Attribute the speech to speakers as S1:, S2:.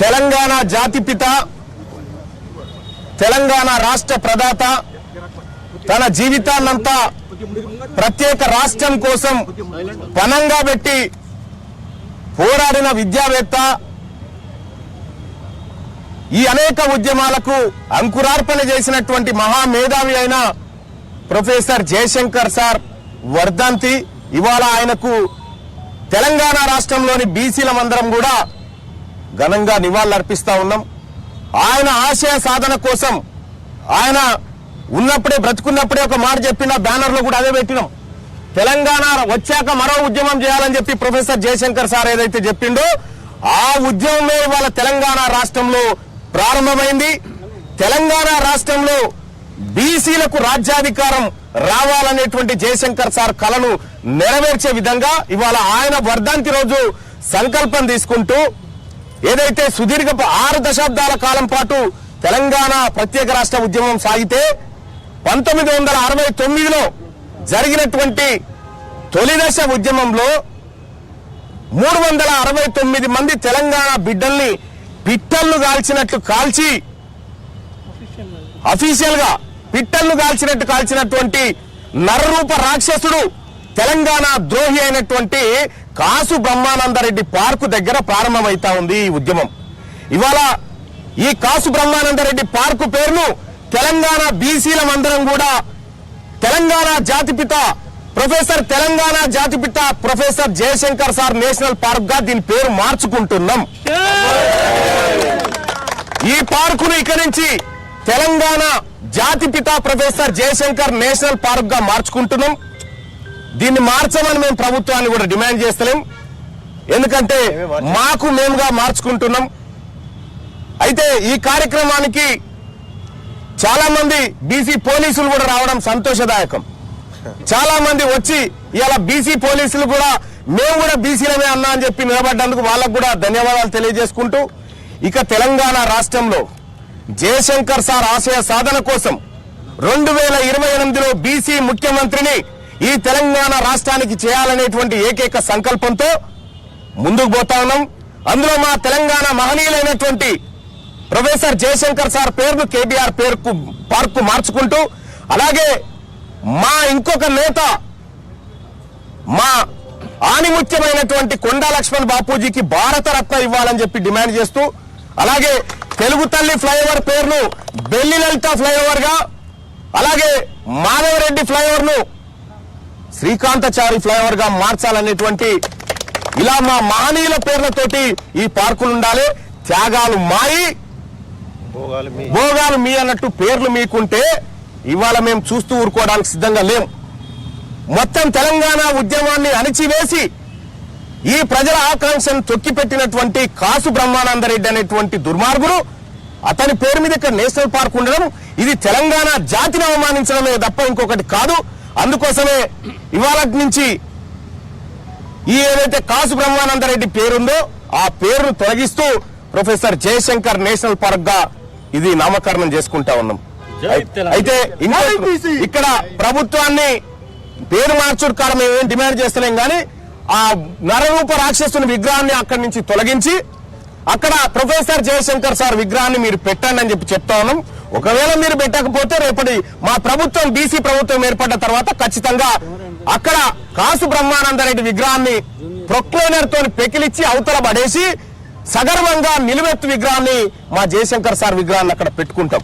S1: తెలంగాణ జాతిపిత తెలంగాణ రాష్ట్ర ప్రదాత తన జీవితాన్నంతా ప్రత్యేక రాష్ట్రం కోసం పనంగా పెట్టి పోరాడిన విద్యావేత్త ఈ అనేక ఉద్యమాలకు అంకురార్పణ చేసినటువంటి మహామేధావి అయిన ప్రొఫెసర్ జయశంకర్ సార్ వర్ధంతి. ఇవాళ ఆయనకు తెలంగాణ రాష్ట్రంలోని బీసీలమందరం కూడా ఘనంగా నివాళులర్పిస్తా ఉన్నాం. ఆయన ఆశయ సాధన కోసం ఆయన ఉన్నప్పుడే బ్రతుకున్నప్పుడే ఒక మాట చెప్పిన బ్యానర్లో కూడా అదే పెట్టినాం. తెలంగాణ వచ్చాక మరో ఉద్యమం చేయాలని చెప్పి ప్రొఫెసర్ జయశంకర్ సార్ ఏదైతే చెప్పిండో ఆ ఉద్యమమే ఇవాళ తెలంగాణ రాష్ట్రంలో ప్రారంభమైంది. తెలంగాణ రాష్ట్రంలో బీసీలకు రాజ్యాధికారం రావాలనేటువంటి జయశంకర్ సార్ కలను నెరవేర్చే విధంగా ఇవాళ ఆయన వర్ధంతి రోజు సంకల్పం తీసుకుంటూ ఏదైతే సుదీర్ఘ ఆరు దశాబ్దాల కాలం పాటు తెలంగాణ ప్రత్యేక రాష్ట్ర ఉద్యమం సాగితే పంతొమ్మిది వందల అరవై తొమ్మిదిలో జరిగినటువంటి తొలి దశ ఉద్యమంలో మూడు వందల అరవై తొమ్మిది మంది తెలంగాణ బిడ్డల్ని పిట్టల్ను కాల్చినట్లు కాల్చి అఫీషియల్గా పిట్టల్ను కాల్చినట్టు కాల్చినటువంటి నరరూప రాక్షసుడు తెలంగాణ ద్రోహి అయినటువంటి కాసు బ్రహ్మానందరెడ్డి పార్కు దగ్గర ప్రారంభమైతా ఉంది ఈ ఉద్యమం. ఇవాళ ఈ కాసు బ్రహ్మానందరెడ్డి పార్కు పేరును తెలంగాణ బీసీల మందరం కూడా తెలంగాణ జాతిపిత ప్రొఫెసర్ తెలంగాణ జాతిపిత ప్రొఫెసర్ జయశంకర్ సార్ నేషనల్ పార్క్గా దీని పేరు మార్చుకుంటున్నాం. ఈ పార్కును ఇక నుంచి తెలంగాణ జాతిపిత ప్రొఫెసర్ జయశంకర్ నేషనల్ పార్క్గా మార్చుకుంటున్నాం. దీన్ని మార్చమని మేము ప్రభుత్వాన్ని కూడా డిమాండ్ చేస్తలేం. ఎందుకంటే మాకు మేముగా మార్చుకుంటున్నాం. అయితే ఈ కార్యక్రమానికి చాలా మంది బీసీ పోలీసులు కూడా రావడం సంతోషదాయకం. చాలా మంది వచ్చి ఇలా బీసీ పోలీసులు కూడా మేము కూడా బీసీలమే అన్నా అని చెప్పి నిలబడ్డందుకు వాళ్ళకు కూడా ధన్యవాదాలు తెలియజేసుకుంటూ ఇక తెలంగాణ రాష్ట్రంలో జయశంకర్ సార్ ఆశయ సాధన కోసం రెండు వేల ఇరవై ఎనిమిదిలో బీసీ ముఖ్యమంత్రిని ఈ తెలంగాణ రాష్ట్రానికి చేయాలనేటువంటి ఏకైక సంకల్పంతో ముందుకు పోతా ఉన్నాం. అందులో మా తెలంగాణ మహనీయులైనటువంటి ప్రొఫెసర్ జయశంకర్ సార్ పేరును కేబీఆర్ పేరుకు పార్కు మార్చుకుంటూ అలాగే మా ఇంకొక నేత మా ఆనిముత్యమైనటువంటి కొండా లక్ష్మణ్ బాపూజీకి భారతరత్న ఇవ్వాలని చెప్పి డిమాండ్ చేస్తూ అలాగే తెలుగు తల్లి ఫ్లైఓవర్ పేరును బెల్లి లలిత ఫ్లైఓవర్గా అలాగే మాధవరెడ్డి ఫ్లైఓవర్ను శ్రీకాంతచారి ఫ్లైఓవర్గా మార్చాలనేటువంటి ఇలా మా మహనీయుల పేర్లతోటి ఈ పార్కులు ఉండాలి. త్యాగాలు మాయి భోగాలు మీ. అన్నట్టు పేర్లు మీకుంటే ఇవాళ మేము చూస్తూ ఊరుకోవడానికి సిద్ధంగా లేం. మొత్తం తెలంగాణ ఉద్యమాన్ని అణిచివేసి ఈ ప్రజల ఆకాంక్షను తొక్కిపెట్టినటువంటి కాసు బ్రహ్మానందరెడ్డి అనేటువంటి దుర్మార్గుడు అతని పేరు మీద ఇక్కడ నేషనల్ పార్క్ ఉండడం ఇది తెలంగాణ జాతిని అవమానించడమే తప్ప ఇంకొకటి కాదు. అందుకోసమే ఇవాళ నుంచి ఈ ఏదైతే కాసు బ్రహ్మానందరెడ్డి పేరుందో ఆ పేరును తొలగిస్తూ ప్రొఫెసర్ జయశంకర్ నేషనల్ పార్క్గా ఇది నామకరణం చేసుకుంటా ఉన్నాం. అయితే ఇంకా ఇక్కడ ప్రభుత్వాన్ని పేరు మార్చుడు కాలం మేము ఏం డిమాండ్ చేస్తలేం కానీ ఆ నరరూప రాక్షసుని విగ్రహాన్ని అక్కడి నుంచి తొలగించి అక్కడ ప్రొఫెసర్ జయశంకర్ సార్ విగ్రహాన్ని మీరు పెట్టండి అని చెప్పి చెప్తా ఉన్నాం. ఒకవేళ మీరు పెట్టకపోతే రేపటి మా ప్రభుత్వం బీసీ ప్రభుత్వం ఏర్పడ్డ తర్వాత ఖచ్చితంగా అక్కడ కాసు బ్రహ్మానందరెడ్డి విగ్రహాన్ని ప్రొక్లైనర్ తోని పెకిలిచ్చి అవతల పడేసి సగర్వంగా నిలువెత్తు విగ్రహాన్ని మా జయశంకర్ సార్ విగ్రహాన్ని అక్కడ పెట్టుకుంటాం.